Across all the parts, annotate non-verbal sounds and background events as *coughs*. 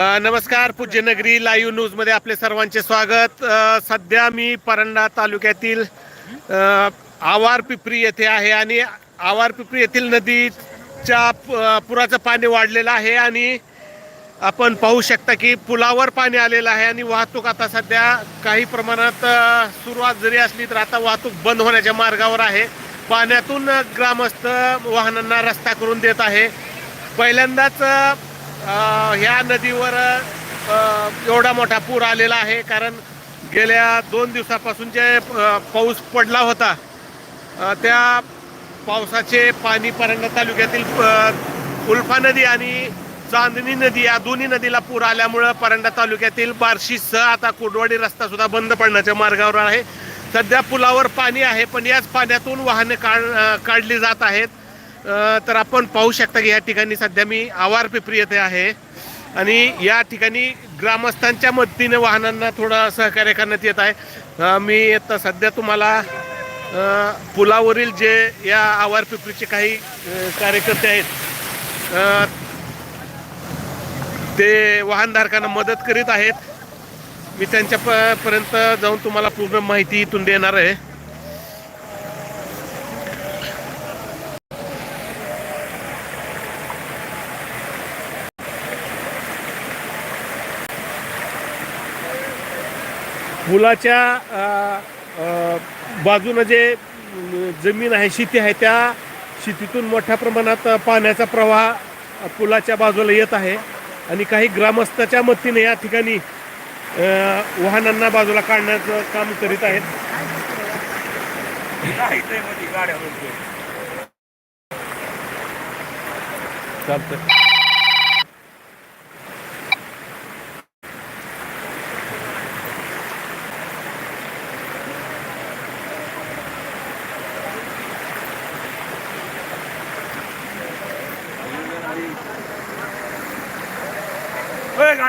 नमस्कार पूज्यनगरी लाईव्ह न्यूजमध्ये आपले सर्वांचे स्वागत. सध्या मी परंडा तालुक्यातील आवार पिपरी येथे आहे आणि आवार पिपरी येथील नदीच्या पुराचं पाणी वाढलेलं आहे आणि आपण पाहू शकता की पुलावर पाणी आलेलं आहे आणि वाहतूक आता सध्या काही प्रमाणात सुरुवात जरी असली तर आता वाहतूक बंद होण्याच्या मार्गावर आहे. पाण्यातून ग्रामस्थ वाहनांना रस्ता करून देत आहे. पहिल्यांदाच ह्या नदीवर एवढा मोठा पूर आलेला आहे कारण गेल्या दोन दिवसापासून जे पाऊस पडला होता त्या पावसाचे पाणी परंडा तालुक्यातील उल्फा नदी आणि चांदणी नदी या दोन्ही नदीला पूर आल्यामुळं परंडा तालुक्यातील बार्शीसह आता कुडवाडी रस्ता सुद्धा बंद पडण्याच्या मार्गावर आहे. सध्या पुलावर पाणी आहे पण याच पाण्यातून वाहने काढ काढली जात आहेत. तर आपण पाहू शकता की या ठिकाणी सध्या मी आवार पिपरी येथे आहे. आणि या ठिकाणी ग्रामस्थांच्या मदतीने वाहनांना थोडं सहकार्य करण्यात येत आहे. मी आता सध्या तुम्हाला पुलावरील जे या आवार पिपरीचे काही कार्यकर्ते आहेत ते वाहनधारकांना मदत करीत आहेत. मी त्यांच्या प- पर्यंत जाऊन तुम्हाला पूर्ण माहिती इथून देणार आहे. पुलाच्या बाजूनं जे जमीन आहे शेती आहे त्या शेतीतून मोठ्या प्रमाणात पाण्याचा प्रवाह पुलाच्या बाजूला येत आहे. आणि काही ग्रामस्थाच्या मदतीने या ठिकाणी वाहनांना बाजूला काढण्याचं काम करीत आहेत. चालतं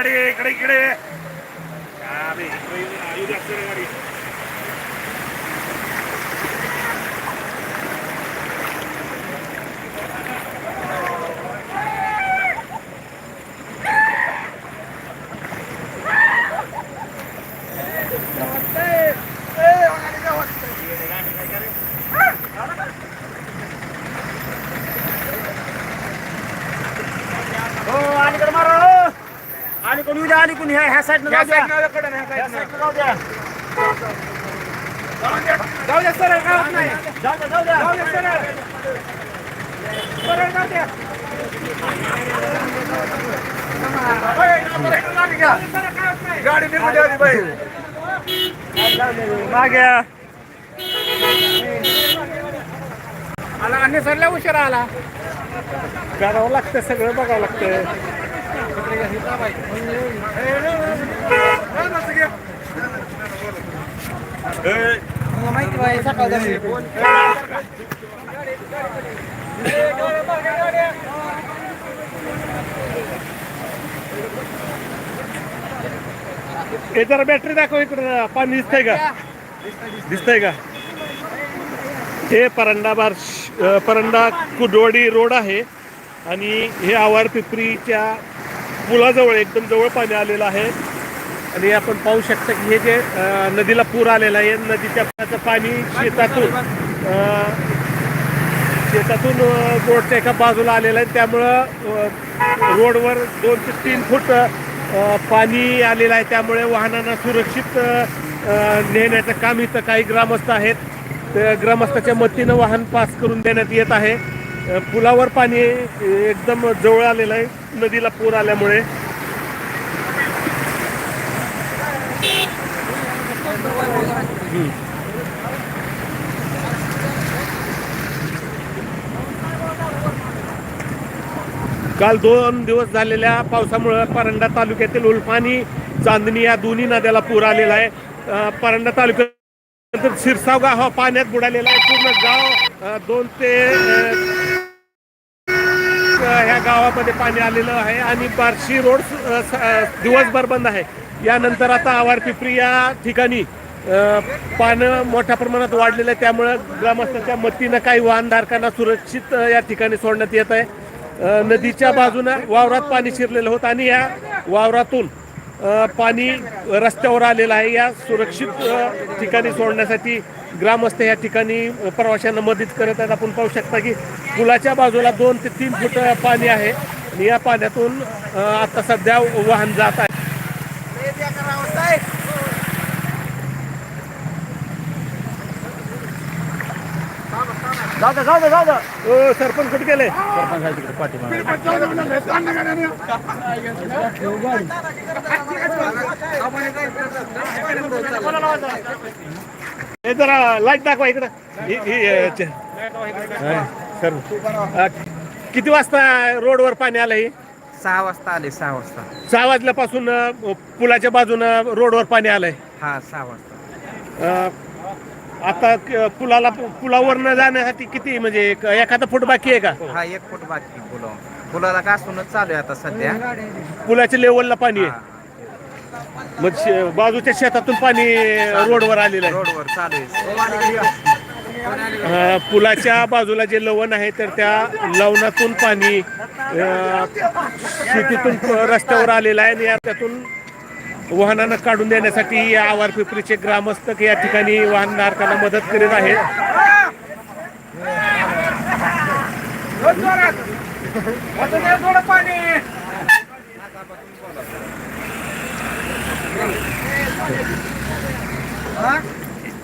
ओय, गाडी इकडे इकडे हा, बे, इकडे येऊन येऊ द्या सर गाडी हो अलीकडे मारा हो. अलीकडून येऊ द्या अलीकडून ह्या ह्या साईडनं जाऊ द्या ह्या साईडनं जाऊ द्या जाऊ द्या सर नाही. जाऊ द्या जाऊ द्या जाऊ द्या सरळ. सरळ जाऊ द्या गाडी निघू द्या बाई. मागे. आला आणि सरला उशिरा आला. करावं लागतं सगळं बघावं लागतं. माहिती हे जरा बॅटरी दाखव इकडं पाणी दिसतंय का? दिसतंय का? हे परंडा बार परंडा कुडवडी रोड आहे आणि हे आवार पिपरीच्या पुलाजवळ एकदम जवळ पाणी आलेलं आहे. आणि आपण पाहू शकता की हे जे नदीला पूर आलेला आहे नदीच्या पुराचं पाणी शेतातून शेतातून रोडच्या एका बाजूला आलेलं आहे. त्यामुळं रोडवर दोन ते तीन फूट पाणी आलेलं आहे. त्यामुळे वाहनांना सुरक्षित नेण्याचं काम इथं काही ग्रामस्थ आहेत. ग्रामस्थाच्या मदतीनं वाहन पास करून देण्यात येत आहे. पुलावर पाणी एकदम जवळ आलेलं आहे. नदीला पूर आल्यामुळे. काल दोन दिवस झालेल्या पावसामुळे परंडा तालुक्यातील उल्फानी चांदणी या दोन्ही नद्याला पूर आलेला आहे. परंडा तालुक्यात शिरसाव गाव हा पाण्यात बुडालेला आहे. पूर्ण गाव दोन ते ह्या गावामध्ये पाणी आलेलं आहे आणि बार्शी रोड स- दिवसभर बंद आहे. यानंतर आता आवार पिपरी या ठिकाणी पानं मोठ्या प्रमाणात वाढलेलं आहे. त्यामुळं ग्रामस्थांच्या मतीनं काही वाहनधारकांना सुरक्षित या ठिकाणी सोडण्यात येत आहे. नदीच्या बाजूनं वावरात पाणी शिरलेलं होतं आणि या वावरातून पाणी रस्त्यावर आलेलं आहे. या सुरक्षित ठिकाणी सोडण्यासाठी ग्रामस्थ या ठिकाणी प्रवाशांना मदत करत आहेत. आपण पाहू शकता की पुलाच्या बाजूला दोन ते तीन फूट पाणी आहे. आणि या पाण्यातून आता सध्या वाहन जात आहे. जाऊ दे जाऊ दे जाऊ दे. ओ सरपंच कुठे गेले? हे जरा लाइट दाखवा इकडं. ही- ही, हा, सर. किती वाजता रोडवर पाणी आलं हे? सहा वाजता आले सहा वाजता. सहा वाजल्यापासून पुलाच्या बाजूनं रोडवर पाणी आलंय. हा सहा वाजता. आता क- पुलाला पुलावरनं जाण्यासाठी किती म्हणजे एक- एखादा फूट बाकी आहे का? हा एक फूट बाकी पुला. पुलाला कासूनच चालू आहे आता सध्या. पुलाच्या लेवलला पाणी आहे. मग शे- बाजूच्या शेतातून पाणी रोडवर आलेलं आहे. रोडवर चालू आहे. अ, पुलाच्या बाजूला जे लवण आहे तर त्या लवणातून पाणी अ, शेतीतून प- रस्त्यावर आलेलं आहे आणि या त्यातून वाहनांना काढून देण्यासाठी या आवार पिपरीचे ग्रामस्थक या ठिकाणी वाहनधारकांना मदत करीत आहेत.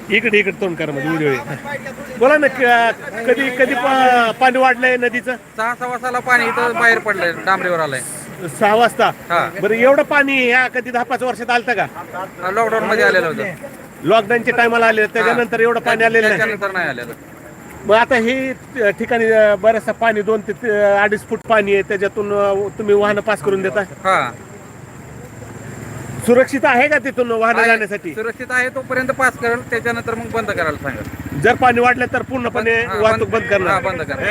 इकडे इकडे तोंड करा म्हणजे व्हिडिओ बोला ना कधी कधी पा- पाणी वाढलंय नदीचं? सहा सहा वाजताला पाणी इथं बाहेर पडलंय डांबरीवर आलंय. सहा वाजता. हा. बरं एवढं पाणी ह्या कधी दहा पाच वर्षात आलतं का? लॉकडाऊन मध्ये आलेलं होतं. लॉकडाऊनच्या टायमाला आले त्याच्यानंतर एवढं पाणी आलेलं नाही. त्याच्यानंतर नाही आलेलं. मग आता हे ठिकाणी अ, बरंचसं पाणी दोन ते त- अडीच फूट पाणी आहे त्याच्यातून अ, तुम्ही वाहनं पास करून देता? हा. सुरक्षित आहे का तिथून वाहनं जाण्यासाठी? सुरक्षित आहे तोपर्यंत पास करेल त्याच्यानंतर मग बंद करायला सांगेल जर पाणी वाढलं तर पूर्णपणे वाहतूक बंद करणार. बंद करा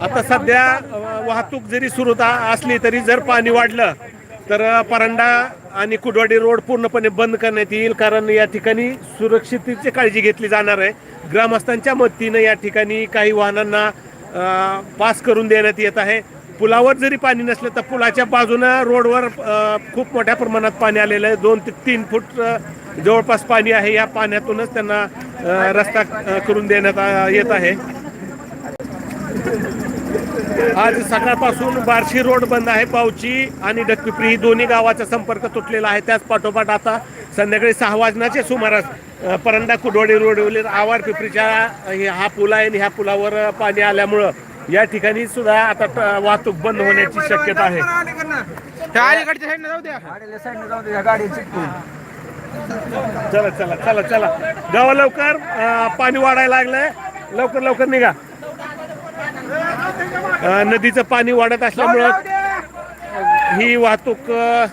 आता सध्या अ, वाहतूक जरी सुरू ता- असली तरी जर पाणी वाढलं तर अ, परांडा आणि कुडवाडी रोड पूर्णपणे बंद करण्यात येईल कारण या ठिकाणी सुरक्षितेची काळजी घेतली जाणार आहे. ग्रामस्थांच्या मदतीनं या ठिकाणी काही वाहनांना अ, पास करून देण्यात येत आहे. पुलावर जरी पाणी नसलं तर पुलाच्या बाजूनं रोडवर खूप मोठ्या प्रमाणात पाणी आलेलं आहे. दोन ते तीन फूट जवळपास पाणी आहे. या पाण्यातूनच त्यांना रस्ता करून देण्यात येत आहे. आज सकाळपासून बार्शी रोड बंद आहे पावची आणि डकपिपरी ही दोन्ही गावाचा संपर्क तुटलेला आहे. त्याच पाठोपाठ आता संध्याकाळी सहा वाजण्याचे सुमारास परंडा कुडवाडी रोडवरील आवार पिपरीच्या हे- हा पूल आहे आणि ह्या पुलावर पाणी आल्यामुळं या ठिकाणी सुद्धा आता ट- वाहतूक बंद होण्याची शक्यता आहे. त्या अलीकडच्या साईडने जाऊ द्या. जाऊ दे गाडी चिटकून चला चला चला चला. जावा लवकर. अ, पाणी वाढायला लागलंय. लवकर लवकर निघा. अ, नदीचं पाणी वाढत असल्यामुळं ही वाहतूक अ,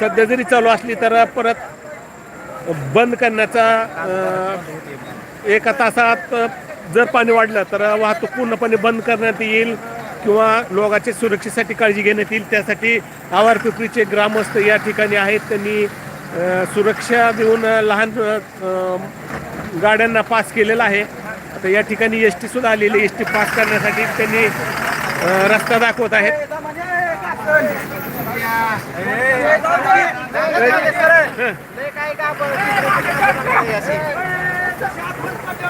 सध्या जरी चालू असली तर परत बंद करण्याचा अ, एका तासात जर पाणी वाढलं तर वाहतूक पूर्णपणे बंद करण्यात येईल किंवा लोकांच्या सुरक्षेसाठी काळजी घेण्यात येईल त्यासाठी आवार ग्रामस्थ या ठिकाणी आहेत त्यांनी सुरक्षा देऊन लहान गाड्यांना पास केलेला आहे आता या ठिकाणी एस टी सुद्धा आलेली एस टी पास करण्यासाठी त्यांनी रस्ता दाखवत आहेत अ,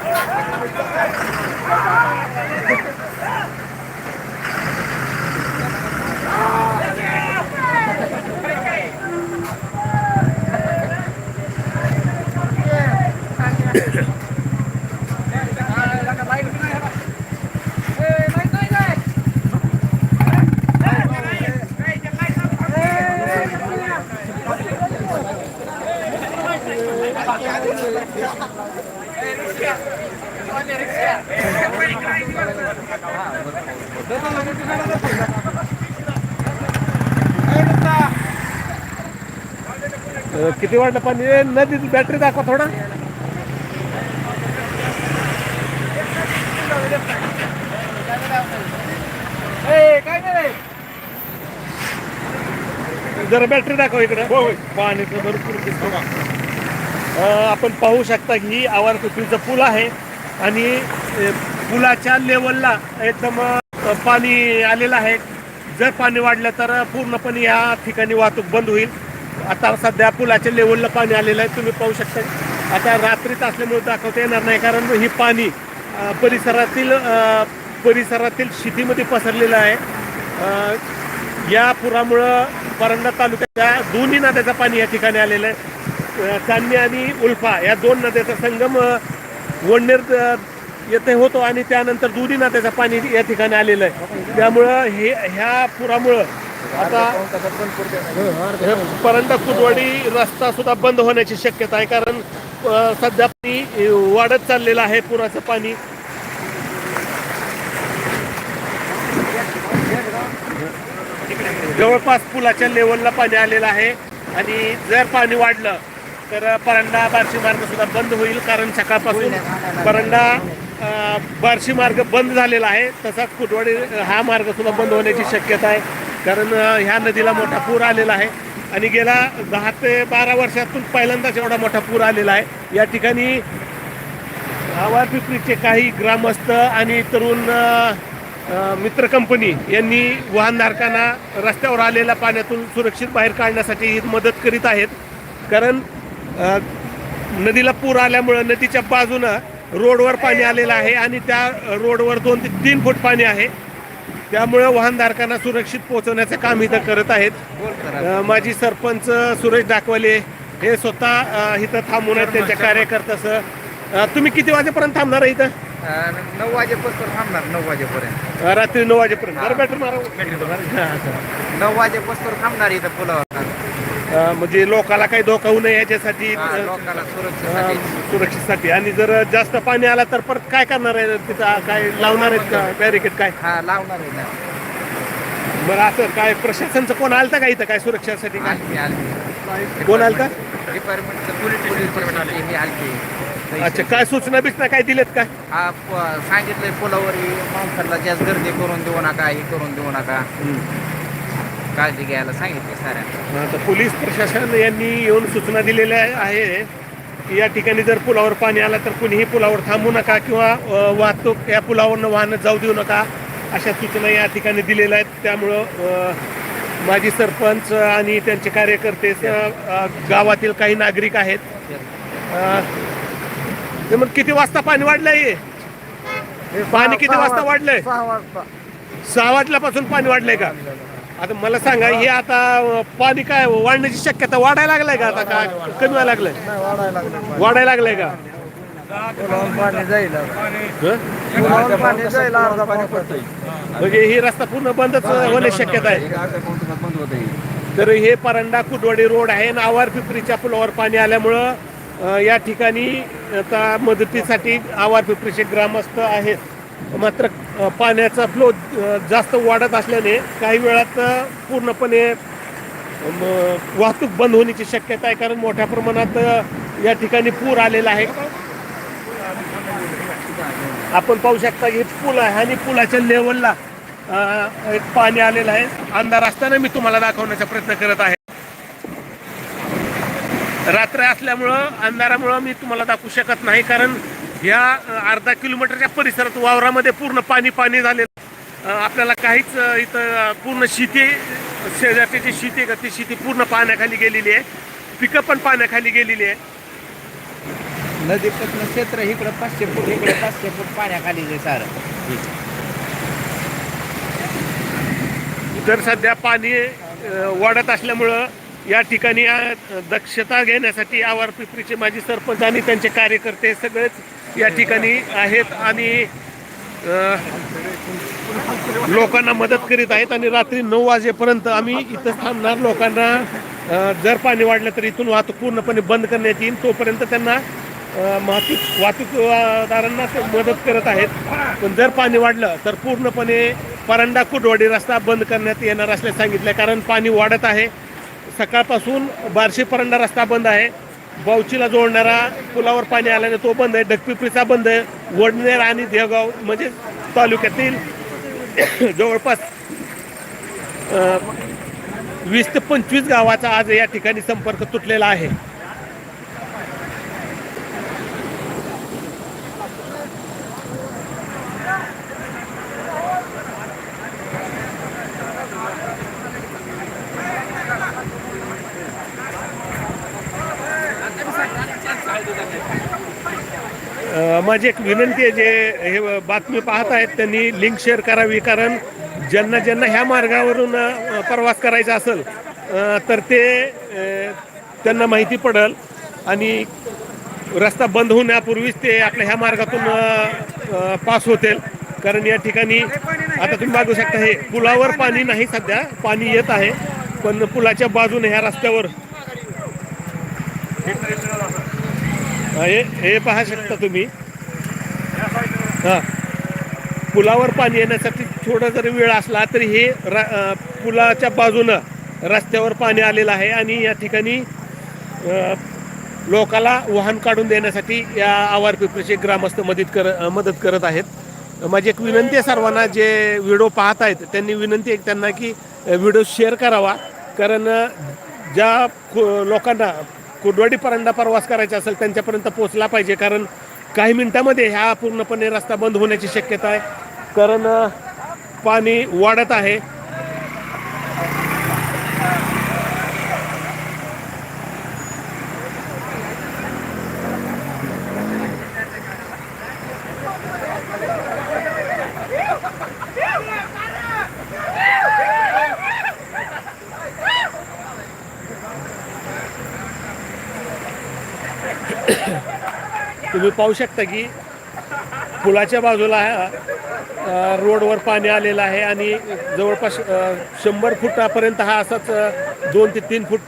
किती वाटलं पाणी ए, नदीत बॅटरी दाखवा थोडा. काय नाही जरा बॅटरी दाखव इकडे. पाणी भरपूर दिसतो का आपण पाहू शकता की ही आवार पृथ्वीचं पूल आहे आणि पुलाच्या लेवलला एकदम पाणी आलेलं आहे. जर पाणी वाढलं तर पूर्णपणे या ठिकाणी वाहतूक बंद होईल. आता सध्या पुलाच्या लेवलला पाणी आलेलं आहे. तुम्ही पाहू शकता. आता रात्रीत असल्यामुळे दाखवता येणार नाही कारण ही पाणी परिसरातील परिसरातील शेतीमध्ये पसरलेलं आहे. या पुरामुळं परंडा तालुक्याच्या दोन्ही नद्याचं पाणी या ठिकाणी आलेलं आहे. चांदणी आणि उल्फा या दोन नद्याचा संगम वडनेर येथे होतो आणि त्यानंतर दोन्ही नद्याचं पाणी या ठिकाणी आलेलं आहे. त्यामुळं हे ह्या पुरामुळं आता हे परंडा कुदवाडी रस्ता सुद्धा बंद होण्याची शक्यता आहे कारण सध्या पाणी वाढत चाललेलं आहे पुराचं पाणी. जवळपास पुलाच्या लेवलला पाणी आलेलं आहे आणि जर पाणी वाढलं तर परंडा बार्शी मार्ग सुद्धा बंद होईल कारण सकाळपासून परंडा बार्शी मार्ग बंद झालेला आहे तसाच कुटवाडी हा मार्ग सुद्धा बंद होण्याची शक्यता आहे. कारण ह्या नदीला मोठा पूर आलेला आहे. आणि गेल्या दहा ते बारा वर्षातून पहिल्यांदाच एवढा मोठा पूर आलेला आहे. या ठिकाणी आवार पिपरीचे काही ग्रामस्थ आणि तरुण मित्र कंपनी यांनी वाहनधारकांना रस्त्यावर आलेल्या पाण्यातून सुरक्षित बाहेर काढण्यासाठी ही मदत करीत आहेत. कारण नदीला पूर आल्यामुळं नदीच्या बाजूनं रोडवर पाणी आलेलं आहे आणि त्या रोडवर दोन ते तीन फूट पाणी आहे. त्यामुळं वाहनधारकांना सुरक्षित पोहोचवण्याचं काम इथं करत आहेत. माजी सरपंच सुरेश डाकवाले हे स्वतः इथं थांबून आहेत त्यांच्या कार्यकर्त्यासह तुम्ही किती वाजेपर्यंत थांबणार आहे इथं? नऊ वाजेपासून थांबणार नऊ वाजेपर्यंत. रात्री नऊ वाजेपर्यंत. बरं बॅटर मारा. नऊ वाजेपासून थांबणार इथं पुलावर. म्हणजे लोकाला काही धोका होऊ नये याच्यासाठी हा, अ, सुरक्षेसाठी. सुरक्षेसाठी. आणि जर जास्त पाणी आला तर परत काय करणार आहे? तिथं काय लावणार आहेत का? बॅरिकेड काय? हा लावणार आहे ना. बरं असं काय प्रशासनचं कोण आलं का इथं? काय सुरक्षेसाठी काय? आलती आलती. कोण आलतं? डिपार्टमेंटचं पोलीस डिपार्टमेंट हे आलती. अच्छा काय सूचना बिचना काय दिलेत काय हा प- सांगितलंय पुलावर ही माणसाला जास्त गर्दी करून देऊ नका हे करून देऊ नका. काळजी घ्यायला सांगितले साऱ्या आता पोलीस प्रशासन यांनी येऊन सूचना दिलेल्या आहे की या ठिकाणी जर पुलावर पाणी आलं तर कुणीही पुलावर थांबू नका किंवा अ, वाहतूक या पुलावरनं वाहनं जाऊ देऊ नका अशा सूचना या ठिकाणी दिलेल्या आहेत. त्यामुळं अ, माजी सरपंच आणि त्यांचे कार्यकर्ते स- अ, गावातील काही नागरिक आहेत. अ, ते मग किती वाजता पाणी वाढलंय पाणी किती वाजता वाढलंय? सहा वाजल्यापासून पाणी वाढलंय का? आता मला सांगा हे आता पाणी काय वाढण्याची शक्यता वाढायला लागलाय का आता? का कमी व्हायला लागलंय? वाढायला लागलंय का? म्हणजे ही रस्ता पूर्ण बंदच होण्याची शक्यता आहे. तर हे परंडा कुडवडी रोड आहे आणि आवार पिपरीच्या पुलावर पाणी आल्यामुळं या ठिकाणी आता मदतीसाठी आवार पिपरीचे ग्रामस्थ आहेत. मात्र पाण्याचा फ्लो जास्त वाढत असल्याने काही वेळात पूर्णपणे वाहतूक बंद होण्याची शक्यता आहे. कारण मोठ्या प्रमाणात या ठिकाणी पूर आलेला आहे. आपण पाहू शकता हे पूल आहे आणि पुलाच्या लेवलला एक पाणी आलेलं आहे. अंधार असताना मी तुम्हाला दाखवण्याचा प्रयत्न करत आहे. रात्र असल्यामुळं अंधारामुळं मी तुम्हाला दाखवू शकत नाही. कारण अं, अर्धा किलोमीटरच्या परिसरात वावरामध्ये पूर्ण पाणी पाणी झालेलं. आपल्याला काहीच इथं पूर्ण शेती शेजारची जी शेती आहे का ती शेती पूर्ण पाण्याखाली गेलेली आहे. पिकं पण पाण्याखाली गेलेली आहे. नदीपासून क्षेत्र इकडं पाचशे फूट इकडे पाचशे फूट पाण्याखाली जे सारं. तर सध्या पाणी वाढत असल्यामुळं या ठिकाणी दक्षता घेण्यासाठी आवार पिपरीचे माजी सरपंच आणि त्यांचे कार्यकर्ते सगळेच या ठिकाणी आहेत आणि लोकांना मदत करीत आहेत आणि रात्री नऊ वाजेपर्यंत आम्ही इथं थांबणार. लोकांना जर पाणी वाढलं तर इथून वाहतूक पूर्णपणे बंद करण्यात येईल. तोपर्यंत त्यांना वाहतूक वाहतूकदारांना ते मदत करत आहेत. पण जर पाणी वाढलं तर पूर्णपणे परंडा कुडवाडी रस्ता बंद करण्यात येणार असल्याचं सांगितलं. कारण पाणी वाढत आहे. सकाळपासून बार्शी परंडा रस्ता बंद आहे. बावचीला जोडणारा पुलावर पाणी आल्याने तो बंद आहे डकपिपरीचा बंद आहे. वडनेर आणि देवगाव म्हणजे तालुक्यातील *coughs* जवळपास वीस ते पंचवीस गावाचा आज या ठिकाणी संपर्क तुटलेला आहे. माझी एक विनंती आहे जे हे बातमी पाहत आहेत त्यांनी लिंक शेअर करावी. कारण ज्यांना ज्यांना ह्या मार्गावरून प्रवास करायचा असेल तर ते त्यांना माहिती पडेल. आणि रस्ता बंद होण्यापूर्वीच ते आपल्या ह्या मार्गातून पास होतील. कारण या ठिकाणी आता तुम्ही बघू शकता हे पुलावर पाणी नाही सध्या. पाणी येत आहे पण पुलाच्या बाजूने ह्या रस्त्यावर हे हे शकता तुम्ही. हां. पुलावर पाणी येण्यासाठी थोडा जरी वेळ असला तरी हे पुलाच्या बाजूनं रस्त्यावर पाणी आलेलं आहे आणि या ठिकाणी लोकाला वाहन काढून देण्यासाठी या आवार पिपरीचे ग्रामस्थ मदत कर मदत करत आहेत. माझी एक विनंती आहे सर्वांना जे व्हिडिओ पाहत आहेत त्यांनी विनंती आहे त्यांना की व्हिडिओ शेअर करावा. कारण ज्या को- लोकांना कुडवाडी परंडा प्रवास करायचा असेल त्यांच्यापर्यंत पोचला पाहिजे. कारण काही मिनिटामध्ये ह्या पूर्णपणे रस्ता बंद होण्याची शक्यता आहे. कारण पाणी वाढत आहे. तुम्ही पाहू शकता की पुलाच्या बाजूला रोडवर पाणी आलेलं आहे आणि जवळपास शंभर फुटापर्यंत हा असाच दोन ते तीन फूट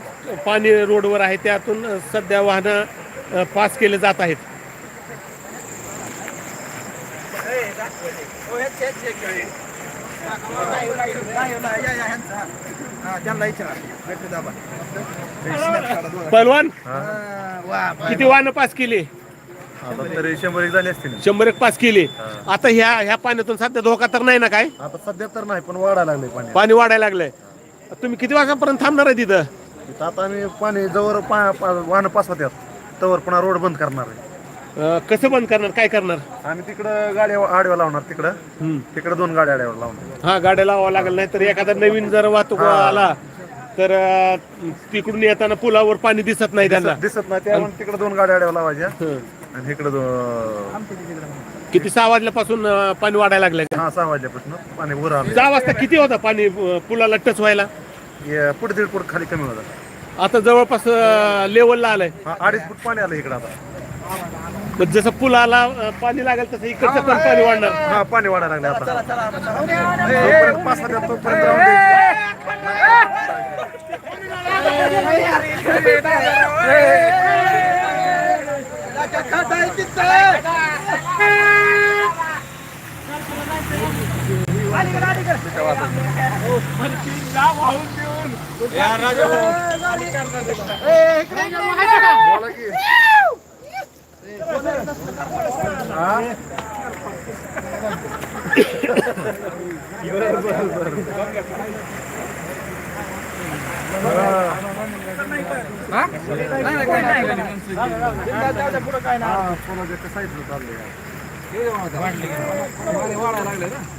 पाणी रोडवर आहे. त्यातून सध्या वाहनं पास केले जात आहेत. पहलवान किती वाहनं पास केली? शंभर एक झाले असतील. शंभर एक पास केली. आता ह्या ह्या पाण्यातून सध्या धोका तर नाही ना काय? आता सध्या तर नाही पण वाढायला लागले पाणी पाणी वाढायला लागलंय. तुम्ही किती वाजतापर्यंत थांबणार आहे तिथं? इथं आता आम्ही पाणी जवळ पा पा- वाहनं पास होत्यात. तवर पुन्हा रोड बंद करणार आहे. अ, कसं बंद करणार? काय करणार? आम्ही तिकडं गाड्या आडव्या लावणार तिकडं. हम्म. तिकडं दोन गाड्या आडव्या लावणार. हा गाड्या लावावं लागेल नाही तर एखादा नवीन जर वाहतूक आला तर अ, तिकडून येताना पुलावर पाणी दिसत नाही त्यांना. दिसत नाही त्या तिकडं दोन गाड्या आडव्या लावायच्या. हं. आणि इकडं किती सहा वाजल्यापासून अ, पाणी वाढायला लागलंय हा सहा वाजल्यापासून पाणी वर आलं सहा वाजता किती होता पाणी अ, पुलाला टच व्हायला हे पुढे दीड फूट खाली कमी होतं आता जवळपास लेवलला आलंय हा अडीच फूट पाणी आलं इकडं आता मग जसं पुलाला अ, पाणी लागेल तसं इकडचं पण पाणी वाढणार हा पाणी वाढायला लागले आता जोपर्यंत पास होत्यात तोपर्यंत राहून दे. बोला की. हा? हा.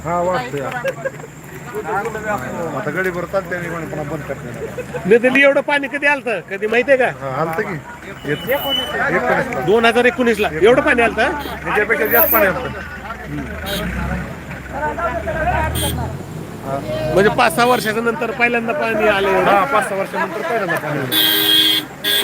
हा आता गडीभर चालते आणि कोणी पुन्हा बंद करते नदीला एवढं पाणी कधी आलतं? कधी माहितीये का? हा आलतं की. येत-. दोन हजार एकोणीस ला एवढं पाणी आलतं? त्याच्यापेक्षा जास्त पाणी आलतं. म्हणजे पाच सहा वर्षाच्या नंतर पहिल्यांदा पाणी आलं हा पाच सहा वर्षानंतर पहिल्यांदा पाणी आलं.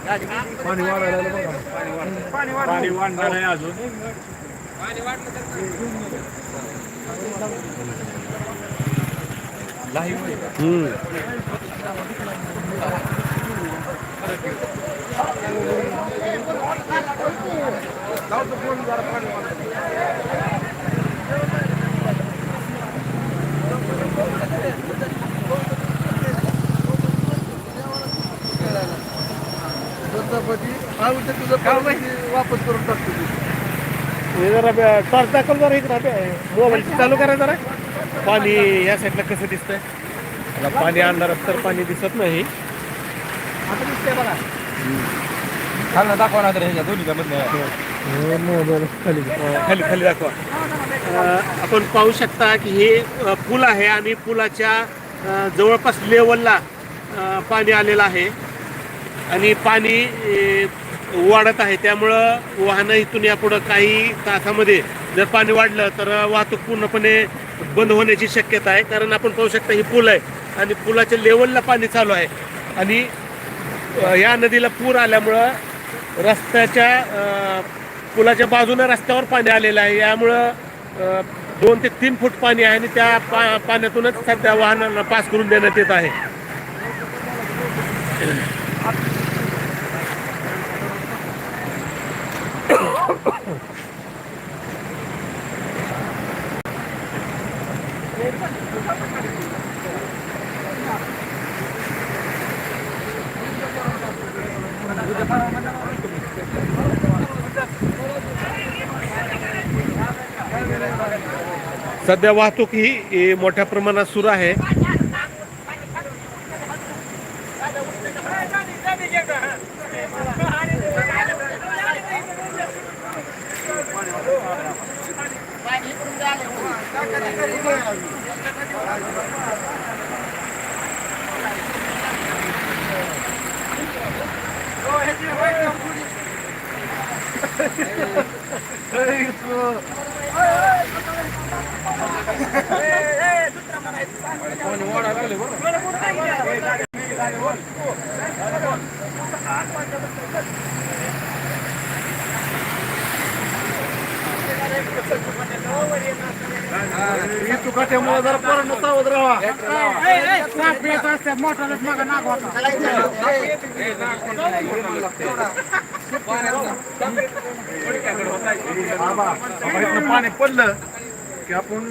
काय महाग आहे काय आबा तिकडे पंक्चर गाडी हे, हे. आहे अजून हम्म. वापस करून टाकतो. हे जरा टॉर्च दाखव जरा इकडं मोबाईल चालू करा जरा. पाणी या साईडला कसं दिसतंय? मला पाणी आणणार तर पाणी दिसत नाही. आता दिसतंय बघा. खालनं दाखवा ना तर ह्याच्या दोन्ही मधल्या खाली. खाली दाखवा. अ, आपण पाहू शकता की हे पूल आहे आणि पुलाच्या जवळपास लेवलला पाणी आलेलं आहे. आणि पाणी वाढत आहे. त्यामुळं वाहनं इथून यापुढं काही तासामध्ये जर पाणी वाढलं तर वाहतूक पूर्णपणे बंद होण्याची शक्यता आहे. कारण आपण पाहू शकता ही पूल आहे आणि पुलाच्या लेवलला पाणी चालू आहे. आणि या नदीला पूर आल्यामुळं रस्त्याच्या पुलाच्या बाजूनं रस्त्यावर पाणी आलेलं आहे. यामुळं दोन ते तीन फूट पाणी आहे आणि त्या पा पाण्यातूनच सध्या वाहनांना पास करून देण्यात येत आहे. सध्या वाहतूक ही मोठ्या प्रमाणात सुरू आहे. ही चुकाट्यामुळे जरा पोरांनो सावध राहा बाबा बाबा इथनं पाणी पडलं की आपण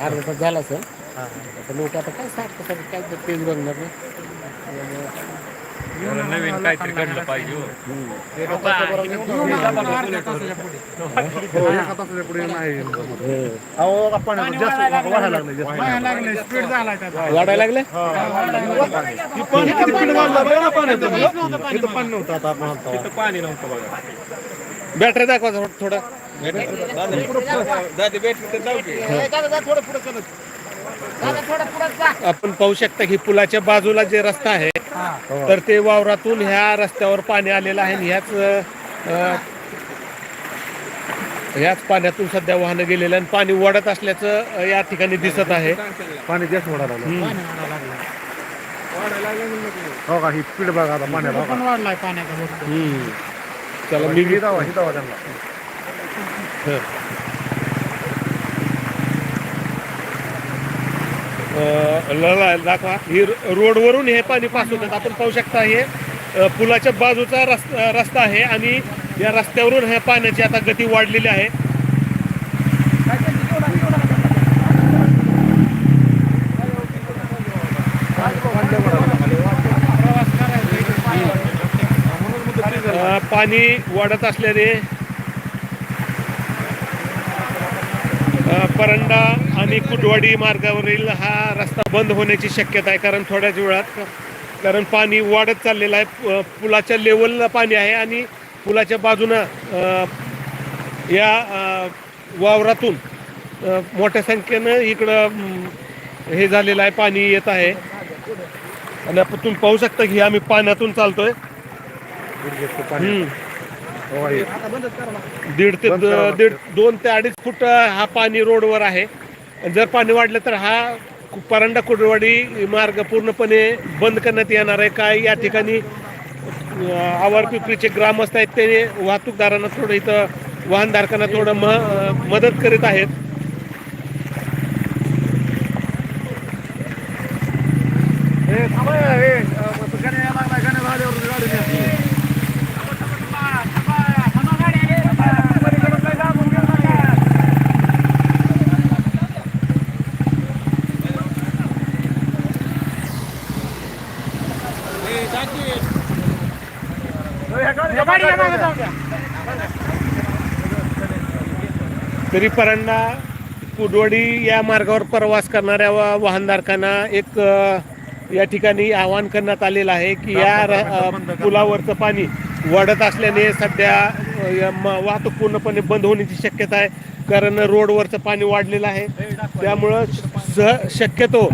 अर्धा तास झाला सर आता लोक आता काय काय तेच बघणार नवीन काहीतरी घडलं पाहिजे हो. हो, वाढायला लागले ही पाणी नव्हतं बघा बॅटरी दाखवा थोडं आपण पाहू शकता की पुलाच्या बाजूला जे रस्ता आहे तर ते वावरातून ह्या रस्त्यावर पाणी आलेलं आहे आणि ह्याच पाण्यातून सध्या वाहनं गेलेलं आणि पाणी वाढत असल्याचं या ठिकाणी दिसत आहे. पाणी जास्त वाढायला हो का? ही स्पीड बघा आता पाण्यात का? हम्म. चला मी ही दावा ही दावा त्यांना अ, ल- ल- दाखवा. ही रोडवरून हे पाणी पास होतात आपण पाहू शकता हे पुलाच्या बाजूचा रस्ता रस्ता आहे आणि या रस्त्यावरून ह्या पाण्याची आता गती वाढलेली आहे. पाणी वाढत असल्याने परंडा आणि कुटवाडी मार्गावरील हा रस्ता बंद होण्याची शक्यता आहे कारण थोड्याच वेळात कारण पाणी वाढत चाललेलं आहे. पुलाच्या लेवलला पाणी आहे आणि पुलाच्या बाजूनं या वावरातून मोठ्या संख्येनं इकडं हे झालेलं आहे पाणी येत आहे. आणि आपण तुम्ही पाहू शकता की आम्ही पाण्यातून चालतोय. दीड ते दीड दोन ते अडीच फूट हा पाणी रोडवर आहे. जर पाणी वाढलं तर हा परंडा कुडवाडी मार्ग पूर्णपणे बंद करण्यात येणार आहे. काय या ठिकाणी अ, आवार पिपरीचे ग्रामस्थ आहेत ते वाहतूकदारांना थोडं इथं वाहनधारकांना थोडं म मदत करीत आहेत. हे थांबा हे अं, मग गाणे यायला लागलाय गाणे झाल्यावर गाडी न्या. तरी परंडा कुडवडी या मार्गावर प्रवास करणाऱ्या वाहनधारकांना एक या ठिकाणी आवाहन करण्यात आलेलं आहे की या र- पुलावरचं पाणी वाढत असल्याने सध्या वाहतूक पूर्णपणे बंद होण्याची शक्यता आहे. कारण रोडवरचं पाणी वाढलेलं आहे. त्यामुळं स शक्यतो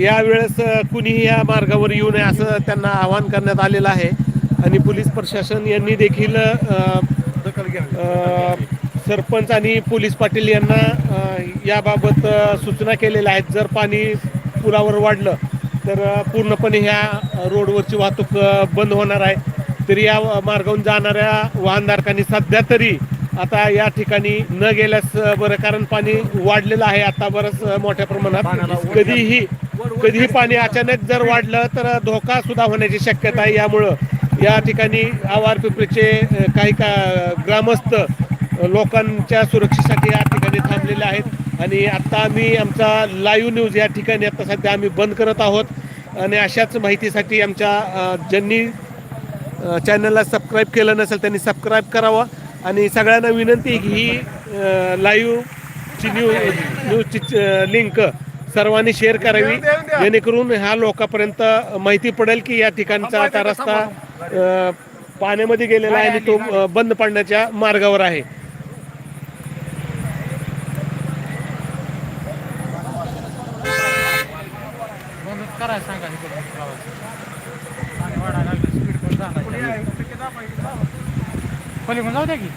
यावेळेस कुणीही या मार्गावर येऊ नये असं त्यांना आवाहन करण्यात आलेलं आहे. आणि पोलीस प्रशासन यांनी देखील सरपंच आणि पोलीस पाटील यांना याबाबत सूचना केलेल्या आहेत. जर पाणी पुलावर वाढलं तर पूर्णपणे ह्या रोडवरची वाहतूक बंद होणार आहे. तरी या मार्गावरून जाणाऱ्या वाहनधारकांनी सध्या तरी आता या ठिकाणी न गेल्यास बरं कारण पाणी वाढलेलं आहे. आता बरंच मोठ्या प्रमाणात कधीही कधीही पाणी अचानक जर वाढलं तर धोका सुद्धा होण्याची शक्यता आहे. यामुळं या ठिकाणी आवार पिंपरीचे काही का ग्रामस्थ लोकांच्या सुरक्षेसाठी या ठिकाणी थांबलेले आहेत. आणि आता आम्ही आमचा लाईव्ह न्यूज या ठिकाणी आता सध्या आम्ही बंद करत आहोत. आणि अशाच माहितीसाठी आमच्या ज्यांनी चॅनलला सबस्क्राईब केलं नसेल त्यांनी सबस्क्राईब करावं. आणि सगळ्यांना विनंती की ही लाईव्हची न्यूज न्यूजची लिंक सर्वांनी शेअर करावी. जेणेकरून ह्या लोकांपर्यंत माहिती पडेल की या ठिकाणचा आता रस्ता पाण्यामध्ये गेलेला आहे आणि तो बंद पडण्याच्या मार्गावर आहे. पलीकडून जाऊ द्या की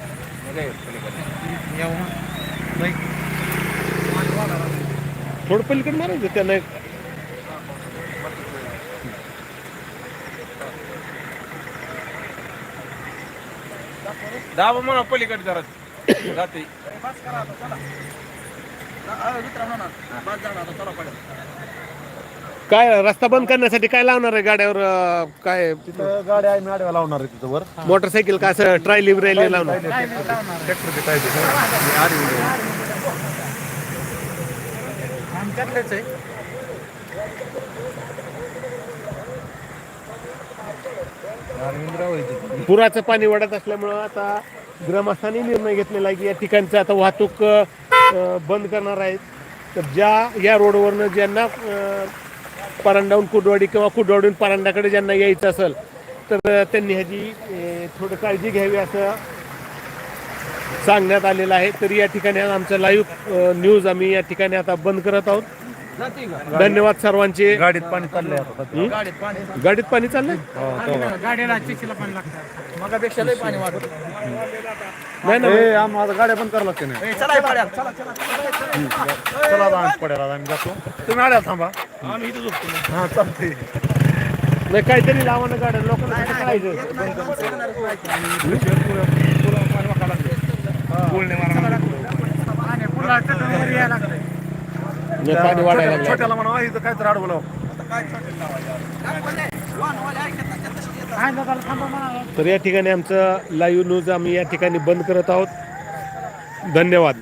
थोडं पलीकडे मारायचं त्यांना दाबा म्हणा पलीकडे जरा. जाते. काय रस्ता बंद करण्यासाठी काय लावणार आहे गाड्यावर अ, काय तिथं? गाडी आहे मॅडवा लावणार आहे तिथं वर. मोटरसायकल का असं ट्रायली ब्रायली लावणार? आमच्यातलेच आहे. पुराचं पाणी वाढत असल्यामुळं आता ग्रामस्थांनी निर्णय घेतलेला आहे की या ठिकाणचं आता वाहतूक बंद करणार आहेत. तर ज्या या रोडवरनं ज्यांना परांडाहून कुडवाडी किंवा कुडवाडीहून परांडाकडे ज्यांना यायचं असेल तर त्यांनी ह्याची थोडं काळजी घ्यावी असं सांगण्यात आलेलं आहे. तरी या ठिकाणी आमचं लाईव्ह न्यूज आम्ही या ठिकाणी आता बंद करत आहोत. धन्यवाद सर्वांचे. गाडीत पाणी चाललंय आता सध्या. गाडीत पाणी. गाडीत पाणी चाललंय? हो. गाडीला चिखला पाणी लागतं. मगापेक्षा लय पाणी वाढत. नाही ना ए, गाड्या बंद करावं लागते नाही चला चला चला. आता आम्ही आम्ही जातो. तुम्ही आल्या थांबा. आम्ही इथं झोपतो. हा चालते नाही काहीतरी लावा ना गाड्या. लोकांना कसं कळायचं? पाणी पुन्हा वर यायला लागतंय. पाणी वाढायला लागलं छोट्याला म्हणा इथं काय तर अडवलं तर या ठिकाणी आमचं लाईव्ह न्यूज आम्ही या ठिकाणी बंद करत आहोत. धन्यवाद.